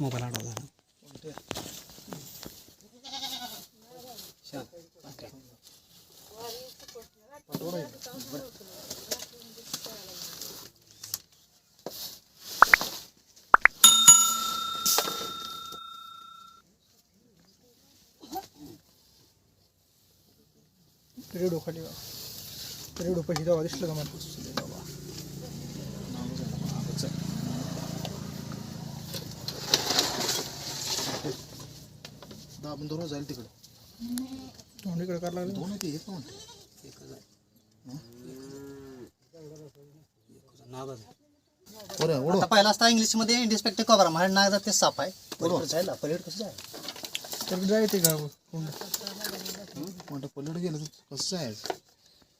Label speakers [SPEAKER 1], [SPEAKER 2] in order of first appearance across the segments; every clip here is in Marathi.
[SPEAKER 1] मोबाईल अडवला
[SPEAKER 2] रेडो खाली रेडो पैसे तेव्हा दिसलं का मला
[SPEAKER 3] दाबून दोन जाईल तिकडे.
[SPEAKER 2] तोंड इकडे करायला लागलं.
[SPEAKER 3] दोन आहे ते एक म्हणते बरं ओढ.
[SPEAKER 1] आता पहिला असता इंग्लिशमध्ये इंडिस्पेक्टिव्ह कव्हर माझ्या नाग ते साप आहे. पलीकडे जायला पलीकडे कसं जाय
[SPEAKER 2] तर जायचे का कोंड
[SPEAKER 3] म्हणतं पलीकडे गेलं तर कसं जायचं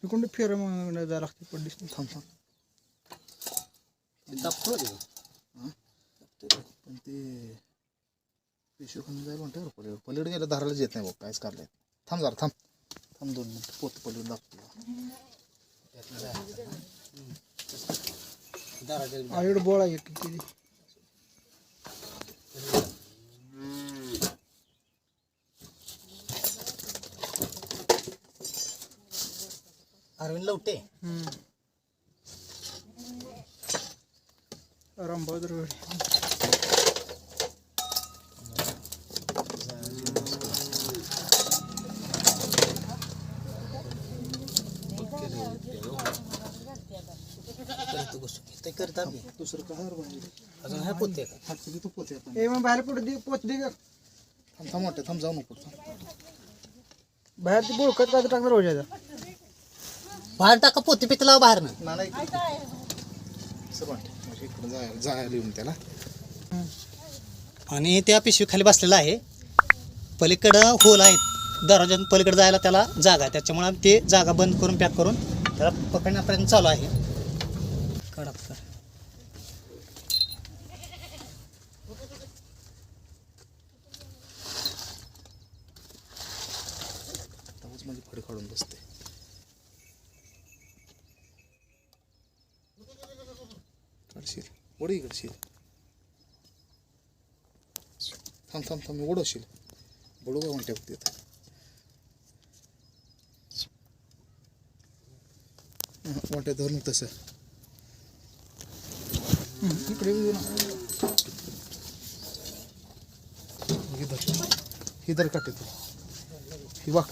[SPEAKER 2] इकडून फेर मग जायला लागते पडलीस
[SPEAKER 3] थांब थांब.
[SPEAKER 1] दाबतो ते.
[SPEAKER 3] पण ते पिशवी खाऊन जाईल म्हणते बरं पलीकडे पलीकडे गेलं धारायलाच येत नाही बघ काहीच करलंय थांब जरा थांब. थांब दोन मिनिट पोत पलीकडे लागतो
[SPEAKER 2] आईकडे बोळा एक किती.
[SPEAKER 1] अरविंद लवटे.
[SPEAKER 2] रामबहादूर
[SPEAKER 1] करतो गोष्ट ते करता मी
[SPEAKER 3] दुसरं काय बरं
[SPEAKER 1] अजून ह्या पोते का?
[SPEAKER 3] तू पोते
[SPEAKER 2] मग बाहेर पुढे दे पोच दे गं.
[SPEAKER 3] थांब थांब वाटते थांब जाऊ नको. थांब.
[SPEAKER 2] बाहेर ती बोळकत काय टाकणार रोजाचा
[SPEAKER 1] बाहेर टाका पोते पिते लावा बाहेर ना
[SPEAKER 3] नाही. वाटते म्हणजे इकडे जायला जायला येऊन त्याला.
[SPEAKER 1] आणि त्या पिशवी खाली बसलेला आहे. पलीकडं होल आहेत. दरवाजातून पलीकडे जायला त्याला जागा आहे. त्याच्यामुळे आम्ही ते जागा बंद करून पॅक करून त्याला पकडण्यापर्यंत चालू आहे कडक कर
[SPEAKER 3] तेव्हाच माझी फड काढून बसते. काढशील ओढी इकडशील थांब थांब थांब ओढवशील बडू का म्हणते बघ तिथं वाट्या धरून तसं.
[SPEAKER 2] इकडे येऊ ना.
[SPEAKER 3] ही धर काटे तू. ही वाक.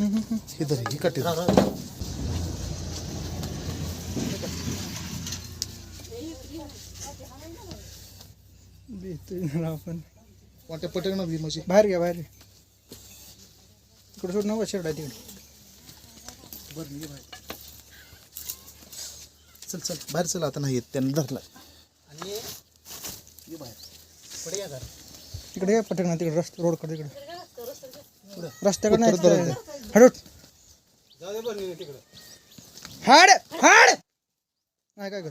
[SPEAKER 3] ही धर ही काटे
[SPEAKER 2] ना आपण.
[SPEAKER 3] वाट्या पटेल ना भी माझी.
[SPEAKER 2] बाहेर घ्या बाहेर इकडे सोड नवा शेड आहे तिकडे.
[SPEAKER 3] बरं मी बाहेर. चल चल बाहेर चल आता नाही येत त्यानं धरला.
[SPEAKER 1] आणि
[SPEAKER 3] ये बाहेर.
[SPEAKER 1] पुढे या.
[SPEAKER 2] तिकडे घ्या पटकन तिकडे रस्ता रोडकडे तिकडे रस्त्याकडे. नाही हडूट हाड हाड. नाही काय कर?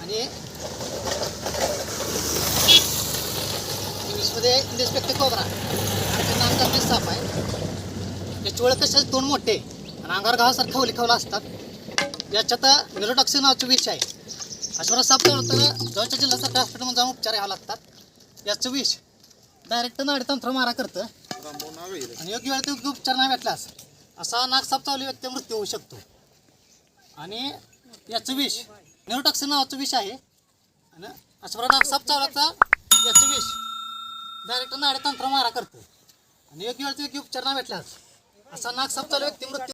[SPEAKER 1] आणि इंग्लिशमध्ये कोबरा साप आहे. याची ओळख कशी दोन मोठे आणि अंगावर गावासारखं खवली असतात. याच्यात निरोटॉक्सिन नावाचं विष आहे. अशा साप जवळच्या उपचार यावं लागतात. याचं विष डायरेक्ट नाडी तंत्र मारा करतं. आणि योग्य वेळेत योग्य उपचार नाही भेटल्यास असा नागसाप चावली व्यक्ती मृत्यू होऊ शकतो. आणि याचं विष न्यूरोटॉक्सिन नावाचं विष आहे. आणि अशा प्रकारे नागसाप चावल्याचा याचं विष डायरेक्ट नाडी तंत्र मारा करतं. आणि योग्य वेळेत योग्य उपचार नाही भेटल्यास असा नागसाप चालू व्यक्ती मृत्यू